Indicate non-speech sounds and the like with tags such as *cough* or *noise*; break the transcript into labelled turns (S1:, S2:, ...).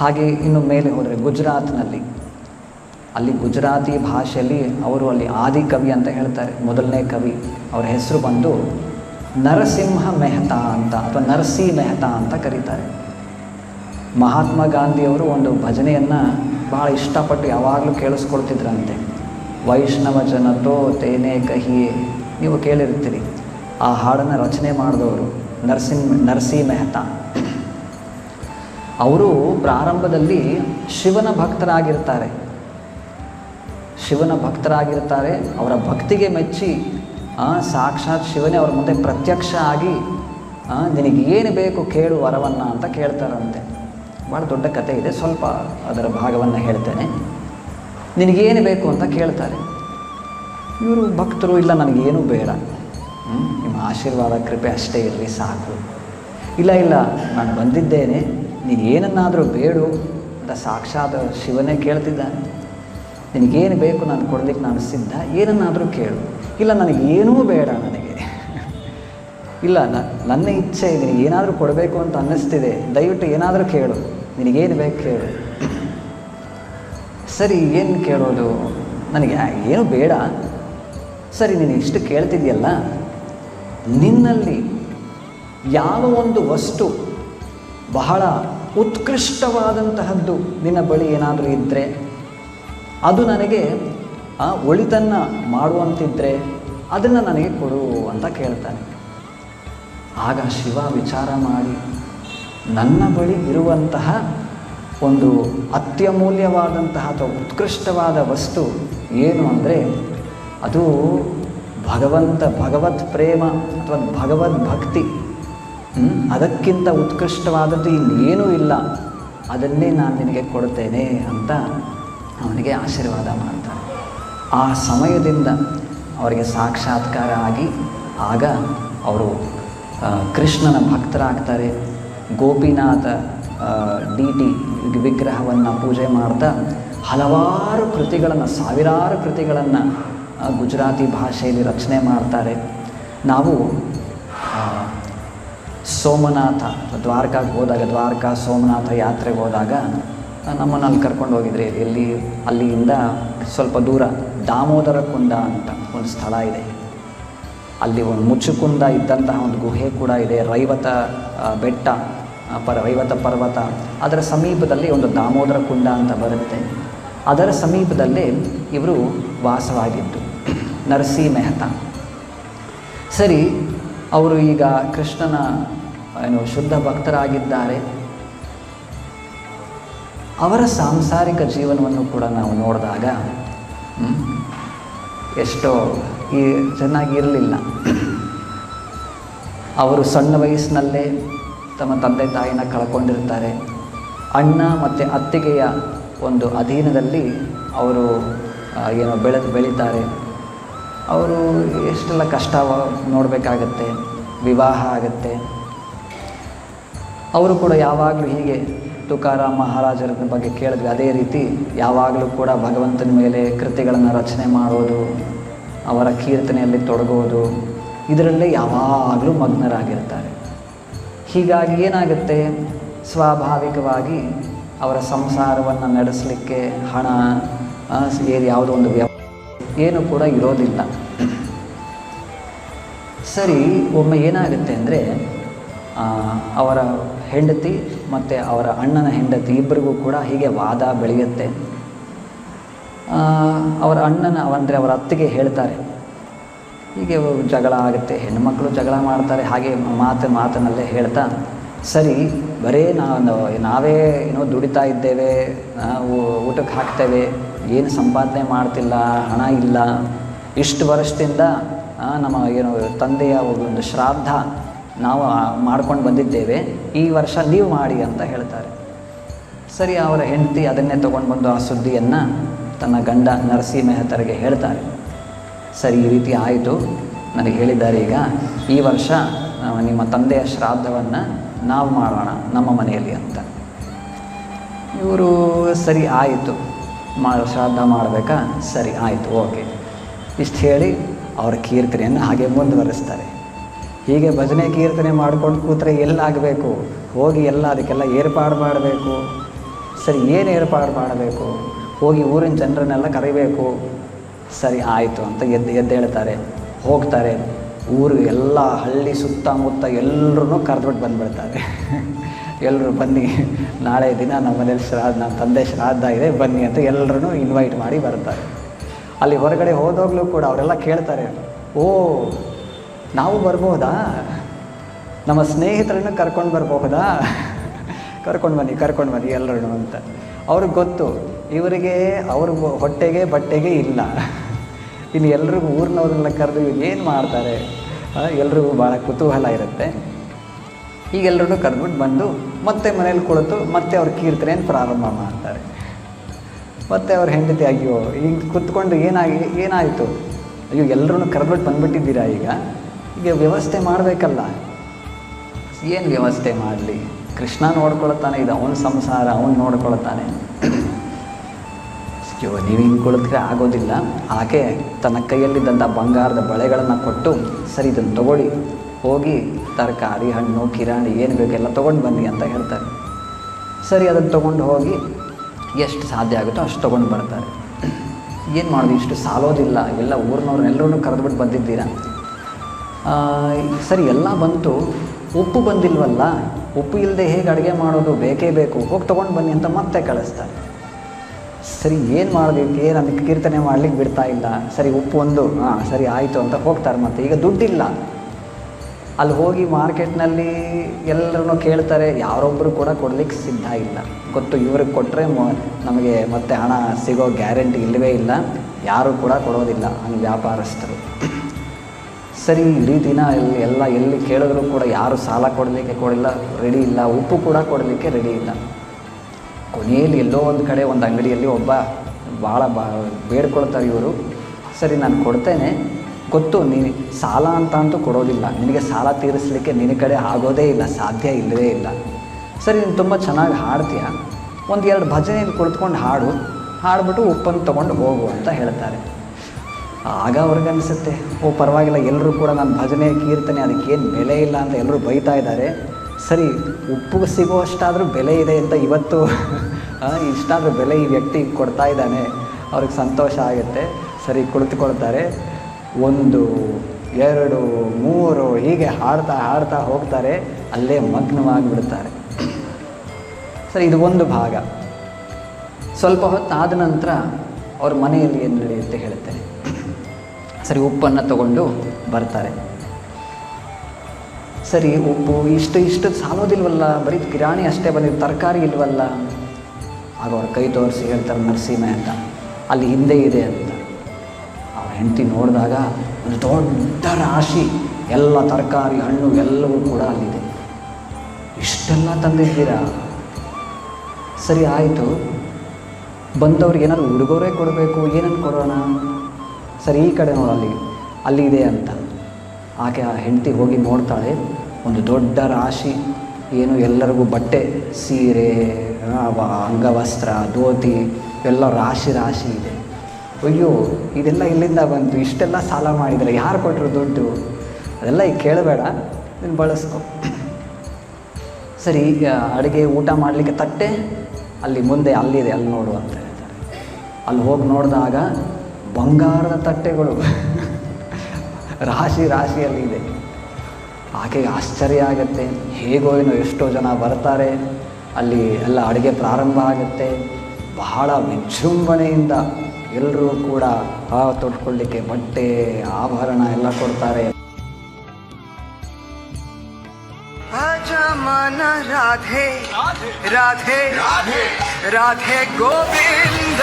S1: ಹಾಗೆ ಇನ್ನು ಮೇಲೆ ಹೋದರೆ ಗುಜರಾತ್ನಲ್ಲಿ. ಅಲ್ಲಿ ಗುಜರಾತಿ ಭಾಷೆಯಲ್ಲಿ ಅವರು ಅಲ್ಲಿ ಆದಿ ಕವಿ ಅಂತ ಹೇಳ್ತಾರೆ, ಮೊದಲನೇ ಕವಿ. ಅವರ ಹೆಸರು ಬಂದು ನರಸಿಂಹ ಮೆಹ್ತಾ ಅಂತ ಅಥವಾ ನರಸಿ ಮೆಹ್ತಾ ಅಂತ ಕರೀತಾರೆ. ಮಹಾತ್ಮ ಗಾಂಧಿಯವರು ಒಂದು ಭಜನೆಯನ್ನು ಭಾಳ ಇಷ್ಟಪಟ್ಟು ಯಾವಾಗಲೂ ಕೇಳಿಸ್ಕೊಳ್ತಿದ್ರಂತೆ. ವೈಷ್ಣವ ಜನತೋ ತೇನೆ ಕಹಿಯೇ. ನೀವು ಕೇಳಿರ್ತೀರಿ. ಆ ಹಾಡನ್ನು ರಚನೆ ಮಾಡಿದವರು ನರಸಿಂಹ, ನರಸಿ ಮೆಹ್ತಾ. ಅವರು ಪ್ರಾರಂಭದಲ್ಲಿ ಶಿವನ ಭಕ್ತರಾಗಿರ್ತಾರೆ. ಶಿವನ ಭಕ್ತರಾಗಿರ್ತಾರೆ. ಅವರ ಭಕ್ತಿಗೆ ಮೆಚ್ಚಿ ಸಾಕ್ಷಾತ್ ಶಿವನೇ ಅವರ ಮುಂದೆ ಪ್ರತ್ಯಕ್ಷ ಆಗಿ ನಿನಗೇನು ಬೇಕು ಕೇಳು ವರವನ್ನು ಅಂತ ಕೇಳ್ತಾರಂತೆ. ಭಾಳ ದೊಡ್ಡ ಕತೆ ಇದೆ. ಸ್ವಲ್ಪ ಅದರ ಭಾಗವನ್ನು ಹೇಳ್ತೇನೆ. ನಿನಗೇನು ಬೇಕು ಅಂತ ಕೇಳ್ತಾರೆ. ಇವರು ಭಕ್ತರು ಇಲ್ಲ ನನಗೇನು ಬೇಡ. ನಿಮ್ಮ ಆಶೀರ್ವಾದ, ಕೃಪೆ ಅಷ್ಟೇ ಇರಲಿ, ಸಾಕು. ಇಲ್ಲ ಇಲ್ಲ, ನಾನು ಬಂದಿದ್ದೇನೆ. ನೀನು ಏನನ್ನಾದರೂ ಬೇಡು ಅಂತ ಸಾಕ್ಷಾತ್ ಶಿವನೇ ಕೇಳ್ತಿದ್ದಾನೆ. ನಿನಗೇನು ಬೇಕು ನಾನು ಕೊಡ್ಲಿಕ್ಕೆ ನಾನು ಸಿದ್ಧ? ಏನನ್ನಾದರೂ ಕೇಳು. ಇಲ್ಲ ನನಗೇನೂ ಬೇಡ ನನಗೆ. ಇಲ್ಲ ನನ್ನ ಇಚ್ಛೆ ನಿನಗೆ ಏನಾದರೂ ಕೊಡಬೇಕು ಅಂತ ಅನ್ನಿಸ್ತಿದೆ. ದಯವಿಟ್ಟು ಏನಾದರೂ ಕೇಳು. ನಿನಗೇನು ಬೇಕು ಕೇಳು. ಸರಿ, ಏನು ಕೇಳೋದು? ನನಗೆ ಏನು ಬೇಡ. ಸರಿ, ನೀನು ಇಷ್ಟು ಕೇಳ್ತಿದ್ಯಲ್ಲ? ನಿನ್ನಲ್ಲಿ ಯಾವ ಒಂದು ವಸ್ತು ಬಹಳ ಉತ್ಕೃಷ್ಟವಾದಂತಹದ್ದು ನಿನ್ನ ಬಳಿ ಏನಾದರೂ ಇದ್ದರೆ ಅದು ನನಗೆ ಆ, ಒಳಿತನ್ನು ಮಾಡುವಂತಿದ್ದರೆ ಅದನ್ನು ನನಗೆ ಕೊಡು ಅಂತ ಕೇಳ್ತಾನೆ ಆಗ ಶಿವ ವಿಚಾರ ಮಾಡಿ ನನ್ನ ಬಳಿ ಇರುವಂತಹ ಒಂದು ಅತ್ಯಮೂಲ್ಯವಾದಂತಹ ಅಥವಾ ಉತ್ಕೃಷ್ಟವಾದ ವಸ್ತು ಏನು ಅಂದರೆ ಅದು ಭಗವಂತ ಭಗವತ್ ಪ್ರೇಮ ಅಥವಾ ಭಗವದ್ ಭಕ್ತಿ? ಅದಕ್ಕಿಂತ ಉತ್ಕೃಷ್ಟವಾದದ್ದು ಇನ್ನೇನೂ ಇಲ್ಲ. ಅದನ್ನೇ ನಾನು ನಿನಗೆ ಕೊಡ್ತೇನೆ ಅಂತ ಅವನಿಗೆ ಆಶೀರ್ವಾದ ಮಾಡ್ತಾನೆ. ಆ ಸಮಯದಿಂದ ಅವರಿಗೆ ಸಾಕ್ಷಾತ್ಕಾರ ಆಗಿ ಆಗ ಅವರು ಕೃಷ್ಣನ ಭಕ್ತರಾಗ್ತಾರೆ. ಗೋಪಿನಾಥ ಡಿ ಟಿ ವಿಗ್ರಹವನ್ನು ಪೂಜೆ ಮಾಡ್ತಾ ಹಲವಾರು ಕೃತಿಗಳನ್ನು, ಸಾವಿರಾರು ಕೃತಿಗಳನ್ನು ಗುಜರಾತಿ ಭಾಷೆಯಲ್ಲಿ ರಚನೆ ಮಾಡ್ತಾರೆ. ನಾವು ಸೋಮನಾಥ ದ್ವಾರಕಾಗೆ ಹೋದಾಗ, ದ್ವಾರಕಾ ಸೋಮನಾಥ ಯಾತ್ರೆಗೆ ಹೋದಾಗ ನಮ್ಮನ್ನು ಅಲ್ಲಿ ಕರ್ಕೊಂಡು ಹೋಗಿದ್ರಿ ಎಲ್ಲಿ, ಅಲ್ಲಿಯಿಂದ ಸ್ವಲ್ಪ ದೂರ ದಾಮೋದರ ಕುಂಡ ಅಂತ ಒಂದು ಸ್ಥಳ ಇದೆ. ಅಲ್ಲಿ ಒಂದು ಮುಚ್ಚುಕುಂದ ಇದ್ದಂತಹ ಒಂದು ಗುಹೆ ಕೂಡ ಇದೆ, ರೈವತ ಬೆಟ್ಟ ಪರ, ರೈವತ ಪರ್ವತ. ಅದರ ಸಮೀಪದಲ್ಲಿ ಒಂದು ದಾಮೋದರ ಕುಂಡ ಅಂತ ಬರುತ್ತೆ. ಅದರ ಸಮೀಪದಲ್ಲೇ ಇವರು ವಾಸವಾಗಿದ್ದು ನರಸಿ ಮೆಹತಾ. ಸರಿ ಅವರು ಈಗ ಕೃಷ್ಣನ, ಏನು, ಶುದ್ಧ ಭಕ್ತರಾಗಿದ್ದಾರೆ. ಅವರ ಸಾಂಸಾರಿಕ ಜೀವನವನ್ನು ಕೂಡ ನಾವು ನೋಡಿದಾಗ ಎಷ್ಟೋ ಈ ಚೆನ್ನಾಗಿರಲಿಲ್ಲ. ಅವರು ಸಣ್ಣ ವಯಸ್ಸಿನಲ್ಲೇ ತಮ್ಮ ತಂದೆ ತಾಯಿನ ಕಳ್ಕೊಂಡಿರ್ತಾರೆ. ಅಣ್ಣ ಮತ್ತು ಅತ್ತಿಗೆಯ ಒಂದು ಅಧೀನದಲ್ಲಿ ಅವರು ಏನೋ ಬೆಳೆದು ಬೆಳೀತಾರೆ. ಅವರು ಎಷ್ಟೆಲ್ಲ ಕಷ್ಟ ನೋಡಬೇಕಾಗತ್ತೆ, ವಿವಾಹ ಆಗುತ್ತೆ. ಅವರು ಕೂಡ ಯಾವಾಗಲೂ ಹೀಗೆ ತುಕಾರಾಮ್ ಮಹಾರಾಜರ ಬಗ್ಗೆ ಕೇಳಿದ್ವಿ ಅದೇ ರೀತಿ ಯಾವಾಗಲೂ ಕೂಡ ಭಗವಂತನ ಮೇಲೆ ಕೃತಿಗಳನ್ನು ರಚನೆ ಮಾಡೋದು, ಅವರ ಕೀರ್ತನೆಯಲ್ಲಿ ತೊಡಗೋದು, ಇದರಲ್ಲೇ ಯಾವಾಗಲೂ ಮಗ್ನರಾಗಿರ್ತಾರೆ. ಹೀಗಾಗಿ ಏನಾಗುತ್ತೆ? ಸ್ವಾಭಾವಿಕವಾಗಿ ಅವರ ಸಂಸಾರವನ್ನು ನಡೆಸಲಿಕ್ಕೆ ಹಣ ಯಾವುದೋ ಒಂದು ವ್ಯ ಏನು ಕೂಡ ಇರೋದಿಲ್ಲ. ಸರಿ, ಒಮ್ಮೆ ಏನಾಗುತ್ತೆ ಅಂದರೆ ಅವರ ಹೆಂಡತಿ ಮತ್ತು ಅವರ ಅಣ್ಣನ ಹೆಂಡತಿ ಇಬ್ಬರಿಗೂ ಕೂಡ ಹೀಗೆ ವಾದ ಬೆಳೆಯುತ್ತೆ. ಅವರ ಅಣ್ಣನ ಅಂದರೆ ಅವರ ಅತ್ತಿಗೆ ಹೇಳ್ತಾರೆ. ಹೀಗೆ ಜಗಳ ಆಗುತ್ತೆ ಹೆಣ್ಣುಮಕ್ಕಳು ಜಗಳ ಮಾಡ್ತಾರೆ, ಹಾಗೆ ಮಾತು ಮಾತಿನಲ್ಲೇ ಹೇಳ್ತಾ, ಸರಿ, ಬರೀ ನಾವು ನಾವೇ ಏನೋ ದುಡಿತಾ ಇದ್ದೇವೆ, ನಾವು ಊಟಕ್ಕೆ ಹಾಕ್ತೇವೆ ಏನು ಸಂಪಾದನೆ ಮಾಡ್ತಿಲ್ಲ, ಹಣ ಇಲ್ಲ. ಇಷ್ಟು ವರ್ಷದಿಂದ ನಮ್ಮ ಏನು ತಂದೆಯ ಒಂದು ಶ್ರಾದ್ದ ನಾವು ಮಾಡ್ಕೊಂಡು ಬಂದಿದ್ದೇವೆ. ಈ ವರ್ಷ ನೀವು ಮಾಡಿ ಅಂತ ಹೇಳ್ತಾರೆ. ಸರಿ, ಅವರ ಹೆಂಡತಿ ಅದನ್ನೇ ತೊಗೊಂಡು ಬಂದು ಆ ಸುದ್ದಿಯನ್ನು ತನ್ನ ಗಂಡ ನರಸಿಂಹ ಮೆಹತರಿಗೆ ಹೇಳ್ತಾರೆ. ಸರಿ, ಈ ರೀತಿ ಆಯಿತು. ನನಗೆ ಹೇಳಿದ್ದಾರೆ ಈಗ, ಈ ವರ್ಷ ನಿಮ್ಮ ತಂದೆಯ ಶ್ರಾದ್ದವನ್ನು ನಾವು ಮಾಡೋಣ ನಮ್ಮ ಮನೆಯಲ್ಲಿ ಅಂತ. ಇವರು, ಸರಿ, ಆಯಿತು. ಮಾ ಶ್ರಾದ್ದ ಮಾಡಬೇಕಾ? ಸರಿ, ಆಯಿತು, ಓಕೆ. ಇಷ್ಟು ಹೇಳಿ ಅವರ ಕೀರ್ತನೆಯನ್ನು ಹಾಗೆ ಮುಂದುವರೆಸ್ತಾರೆ. ಹೀಗೆ ಭಜನೆ, ಕೀರ್ತನೆ ಮಾಡ್ಕೊಂಡು ಕೂತ್ರೆ ಎಲ್ಲಾಗಬೇಕು? ಹೋಗಿ ಎಲ್ಲ ಅದಕ್ಕೆಲ್ಲ ಏರ್ಪಾಡು ಮಾಡಬೇಕು? ಸರಿ, ಏನು ಏರ್ಪಾಡು ಮಾಡಬೇಕು? ಹೋಗಿ ಊರಿನ ಜನರನ್ನೆಲ್ಲ ಕರಿಬೇಕು? ಸರಿ, ಆಯಿತು ಅಂತ ಎದ್ದು ಎದ್ದೇಳ್ತಾರೆ ಹೋಗ್ತಾರೆ. ಊರು ಎಲ್ಲ ಹಳ್ಳಿ ಸುತ್ತಮುತ್ತ ಎಲ್ಲರೂ ಕರೆದ್ಬಿಟ್ಟು ಬಂದ್ಬಿಡ್ತಾರೆ. *laughs* ಎಲ್ಲರೂ ಬನ್ನಿ. ನಾಳೆ ದಿನ ನಮ್ಮ ಮನೇಲಿ ಶ್ರಾದ್ದ, ನಮ್ಮ ತಂದೆ ಶ್ರಾದ್ದ ಇದೆ, ಬನ್ನಿ ಅಂತ ಎಲ್ಲರೂ ಇನ್ವೈಟ್ ಮಾಡಿ ಬರ್ತಾರೆ. ಅಲ್ಲಿ ಹೊರಗಡೆ ಹೋದಾಗಲೂ ಕೂಡ ಅವರೆಲ್ಲ ಕೇಳ್ತಾರೆ, ಓ, ನಾವು ಬರ್ಬೋದಾ? ನಮ್ಮ ಸ್ನೇಹಿತರನ್ನು ಕರ್ಕೊಂಡು ಬರಬಹುದಾ ಕರ್ಕೊಂಡು ಬನ್ನಿ ಕರ್ಕೊಂಡು ಬನ್ನಿ ಎಲ್ಲರೂ ಅಂತ. ಅವ್ರಿಗೆ ಗೊತ್ತು, ಇವರಿಗೆ ಅವ್ರ ಹೊಟ್ಟೆಗೆ ಬಟ್ಟೆಗೆ ಇಲ್ಲ. ಇನ್ನು ಎಲ್ರಿಗೂ ಊರಿನವ್ರನ್ನೆಲ್ಲ ಕರೆದು ಏನು ಮಾಡ್ತಾರೆ? ಎಲ್ರಿಗೂ ಭಾಳ ಕುತೂಹಲ ಇರುತ್ತೆ. ಈಗ ಎಲ್ಲರೂ ಕರೆದ್ಬಿಟ್ಟು ಬಂದು ಮತ್ತೆ ಮನೇಲಿ ಕುಳಿತು ಮತ್ತೆ ಅವ್ರ ಕೀರ್ತನೆಯನ್ನು ಪ್ರಾರಂಭ ಮಾಡ್ತಾರೆ. ಮತ್ತೆ ಅವ್ರ ಹೆಂಡತಿ, ಅಯ್ಯೋ, ಈಗ ಕುತ್ಕೊಂಡು ಏನಾಗಿ, ಏನಾಯಿತು? ಅಯ್ಯೋ ಎಲ್ಲರೂ ಕರೆದ್ಬಿಟ್ಟು ಬಂದುಬಿಟ್ಟಿದ್ದೀರಾ ಈಗ? ಈಗ ವ್ಯವಸ್ಥೆ ಮಾಡಬೇಕಲ್ಲ. ಏನು ವ್ಯವಸ್ಥೆ ಮಾಡಲಿ? ಕೃಷ್ಣ ನೋಡ್ಕೊಳ್ತಾನೆ, ಇದು ಅವನ ಸಂಸಾರ, ಅವನು ನೋಡ್ಕೊಳ್ತಾನೆ. ಅಯ್ಯೋ, ನೀವು ಹಿಂಗೆ ಕುಳಿತರೆ ಆಗೋದಿಲ್ಲ. ಆಕೆ ತನ್ನ ಕೈಯಲ್ಲಿದ್ದಂಥ ಬಂಗಾರದ ಬಳೆಗಳನ್ನು ಕೊಟ್ಟು ಸರಿ, ಇದನ್ನು ತಗೊಳ್ಳಿ. ಹೋಗಿ ತರಕಾರಿ, ಹಣ್ಣು, ಕಿರಾಣಿ, ಏನು ಬೇಕೆಲ್ಲ ತೊಗೊಂಡು ಬನ್ನಿ ಅಂತ ಹೇಳ್ತಾರೆ. ಸರಿ, ಅದನ್ನು ತೊಗೊಂಡು ಹೋಗಿ ಎಷ್ಟು ಸಾಧ್ಯ ಆಗುತ್ತೋ ಅಷ್ಟು ತೊಗೊಂಡು ಬರ್ತಾರೆ. ಏನು ಮಾಡೋದು? ಇಷ್ಟು ಸಾಲೋದಿಲ್ಲ. ಎಲ್ಲ ಊರಿನವ್ರನ್ನೆಲ್ಲರೂ ಕರೆದ್ಬಿಟ್ಟು ಬಂದಿದ್ದೀರಾ? ಸರಿ, ಎಲ್ಲ ಬಂತು. ಉಪ್ಪು ಬಂದಿಲ್ವಲ್ಲ? ಉಪ್ಪು ಇಲ್ಲದೆ ಹೇಗೆ ಅಡುಗೆ ಮಾಡೋದು? ಬೇಕೇ ಬೇಕು. ಹೋಗಿ ತೊಗೊಂಡು ಬನ್ನಿ ಅಂತ ಮತ್ತೆ ಕಳಿಸ್ತಾರೆ. ಸರಿ, ಏನು ಮಾಡಬೇಕು ಏನು ಅದಕ್ಕೆ ಕೀರ್ತನೆ ಮಾಡ್ಲಿಕ್ಕೆ ಬಿಡ್ತಾ ಇಲ್ಲ. ಸರಿ, ಉಪ್ಪು ಒಂದು. ಹಾಂ ಸರಿ, ಆಯಿತು ಅಂತ ಹೋಗ್ತಾರೆ ಮತ್ತೆ. ಈಗ ದುಡ್ಡಿಲ್ಲ. ಅಲ್ಲಿ ಹೋಗಿ ಮಾರ್ಕೆಟ್ನಲ್ಲಿ ಎಲ್ಲರೂ ಕೇಳ್ತಾರೆ ಯಾರೊಬ್ಬರು ಕೂಡ ಕೊಡ್ಲಿಕ್ಕೆ ಸಿದ್ಧ ಇಲ್ಲ. ಗೊತ್ತು, ಇವ್ರಿಗೆ ಕೊಟ್ಟರೆ ನಮಗೆ ಮತ್ತೆ ಹಣ ಸಿಗೋ ಗ್ಯಾರಂಟಿ ಇಲ್ಲವೇ ಇಲ್ಲ. ಯಾರೂ ಕೂಡ ಕೊಡೋದಿಲ್ಲ ಹಂಗೆ ವ್ಯಾಪಾರಸ್ಥರು. ಸರಿ, ಇಡೀ ದಿನ ಎಲ್ಲಿ, ಎಲ್ಲ ಎಲ್ಲಿ ಕೇಳಿದ್ರು ಕೂಡ ಯಾರು ಸಾಲ ಕೊಡಲಿಕ್ಕೆ ಕೊಡಿಲ್ಲ ರೆಡಿ ಇಲ್ಲ, ಉಪ್ಪು ಕೂಡ ಕೊಡಲಿಕ್ಕೆ ರೆಡಿ ಇಲ್ಲ. ಕೊನೆಯಲ್ಲಿ ಎಲ್ಲೋ ಒಂದು ಕಡೆ ಒಂದು ಅಂಗಡಿಯಲ್ಲಿ ಒಬ್ಬ ಭಾಳ ಬಾ, ಬೇಡ್ಕೊಳ್ತಾರೆ ಇವರು. ಸರಿ, ನಾನು ಕೊಡ್ತೇನೆ. ಗೊತ್ತು ನೀನು ಸಾಲ ಅಂತ ಅಂತೂ ಕೊಡೋದಿಲ್ಲ. ನಿನಗೆ ಸಾಲ ತೀರಿಸಲಿಕ್ಕೆ ನಿನ್ನ ಕಡೆ ಆಗೋದೇ ಇಲ್ಲ, ಸಾಧ್ಯ ಇಲ್ಲವೇ ಇಲ್ಲ. ಸರಿ, ನೀನು ತುಂಬ ಚೆನ್ನಾಗಿ ಹಾಡ್ತೀಯ. ಒಂದು ಎರಡು ಭಜನೆಯಲ್ಲಿ ಕುಳಿತುಕೊಂಡು ಹಾಡು. ಹಾಡ್ಬಿಟ್ಟು ಉಪ್ಪನ್ನು ತೊಗೊಂಡು ಹೋಗು ಅಂತ ಹೇಳ್ತಾರೆ. ಆಗ ಅವ್ರಿಗನ್ಸುತ್ತೆ, ಓ ಪರವಾಗಿಲ್ಲ ಎಲ್ಲರೂ ಕೂಡ ನಾನು ಭಜನೆ, ಕೀರ್ತನೆ ಅದಕ್ಕೇನು ಬೆಲೆ ಇಲ್ಲ ಅಂತ ಎಲ್ಲರೂ ಬೈತಾ ಇದ್ದಾರೆ. ಸರಿ ಉಪ್ಪು ಸಿಗುವಷ್ಟಾದರೂ ಬೆಲೆ ಇದೆ ಅಂತ ಇವತ್ತು ಇಷ್ಟಾದರೂ ಬೆಲೆ ಈ ವ್ಯಕ್ತಿ ಕೊಡ್ತಾ ಇದ್ದಾನೆ. ಅವ್ರಿಗೆ ಸಂತೋಷ ಆಗುತ್ತೆ. ಸರಿ, ಕುಳಿತುಕೊಳ್ತಾರೆ. ಒಂದು, ಎರಡು, ಮೂರು ಹೀಗೆ ಹಾಡ್ತಾ ಹಾಡ್ತಾ ಹೋಗ್ತಾರೆ, ಅಲ್ಲೇ ಮಗ್ನವಾಗಿಬಿಡ್ತಾರೆ. ಸರಿ, ಇದು ಒಂದು ಭಾಗ. ಸ್ವಲ್ಪ ಹೊತ್ತಾದ ನಂತರ ಅವ್ರ ಮನೆಯಲ್ಲಿ ಏನು ನಡೆಯುತ್ತೆ ಹೇಳ್ತೇನೆ ಸರಿ, ಉಪ್ಪನ್ನು ತಗೊಂಡು ಬರ್ತಾರೆ. ಸರಿ, ಉಪ್ಪು ಇಷ್ಟು ಇಷ್ಟು ಸಾಲೋದಿಲ್ವಲ್ಲ, ಬರೀ ಕಿರಾಣಿ ಅಷ್ಟೇ ಬಂದಿದ್ದು, ತರಕಾರಿ ಇಲ್ವಲ್ಲ? ಆಗ ಅವ್ರ ಕೈ ತೋರಿಸಿ ಹೇಳ್ತಾರೆ, ನರಸಿಂಹ ಅಂತ. ಅಲ್ಲಿ ಹಿಂದೆ ಇದೆ ಅಂತ. ಹೆಂಡತಿ ನೋಡಿದಾಗ ಒಂದು ದೊಡ್ಡ ರಾಶಿ, ಎಲ್ಲ ತರಕಾರಿ ಹಣ್ಣು ಎಲ್ಲವೂ ಕೂಡ ಅಲ್ಲಿದೆ. ಇಷ್ಟೆಲ್ಲ ತಂದಿದ್ದೀರಾ? ಸರಿ, ಆಯಿತು. ಬಂದವ್ರಿಗೆ ಏನಾದ್ರು ಉಡುಗೊರೆ ಕೊಡಬೇಕು ಏನನ್ನು ಕೊಡೋಣ? ಸರಿ, ಈ ಕಡೆ ನೋಡೋ, ಅಲ್ಲಿ ಇದೆ ಅಂತ. ಆಕೆ ಆ ಹೆಂಡತಿ ಹೋಗಿ ನೋಡ್ತಾಳೆ, ಒಂದು ದೊಡ್ಡ ರಾಶಿ, ಏನು ಎಲ್ಲರಿಗೂ ಬಟ್ಟೆ, ಸೀರೆ ಅಂಗವಸ್ತ್ರ, ಧೋತಿ, ಎಲ್ಲ ರಾಶಿ ರಾಶಿ ಇದೆ. ಅಯ್ಯೋ, ಇದೆಲ್ಲ ಇಲ್ಲಿಂದ ಬಂತು, ಇಷ್ಟೆಲ್ಲ ಸಾಲ ಮಾಡಿದರೆ ಯಾರು ಕೊಟ್ಟರು ದುಡ್ಡು? ಅದೆಲ್ಲ ಈಗ ಕೇಳಬೇಡ, ನೀನು ಬಳಸ್ಕೊ. ಸರಿ, ಈಗ ಅಡುಗೆ ಊಟ ಮಾಡಲಿಕ್ಕೆ ತಟ್ಟೆ, ಅಲ್ಲಿ ಮುಂದೆ ಅಲ್ಲಿದೆ, ಅಲ್ಲಿ ನೋಡು ಅಂತ ಹೇಳ್ತಾರೆ. ಅಲ್ಲಿ ಹೋಗಿ ನೋಡಿದಾಗ ಬಂಗಾರದ ತಟ್ಟೆಗಳು, ರಾಶಿ ರಾಶಿಯಲ್ಲಿ ಇದೆ. ಆಕೆಗೆ ಆಶ್ಚರ್ಯ ಆಗುತ್ತೆ, ಹೇಗೋ ಏನೋ ಎಷ್ಟೋ ಜನ ಬರ್ತಾರೆ, ಅಲ್ಲಿ ಎಲ್ಲ ಅಡುಗೆ ಪ್ರಾರಂಭ ಆಗುತ್ತೆ, ಬಹಳ ವಿಜೃಂಭಣೆಯಿಂದ ಎಲ್ಲರೂ ಕೂಡ ಆ ತೊಟ್ಕೊಳ್ಳಿಕ್ಕೆ ಬಟ್ಟೆ ಆಭರಣ ಎಲ್ಲ ಕೊಡ್ತಾರೆ.
S2: ಮನ ರಾಧೆ ರಾಧೆ ರಾಧೆ ಗೋವಿಂದ.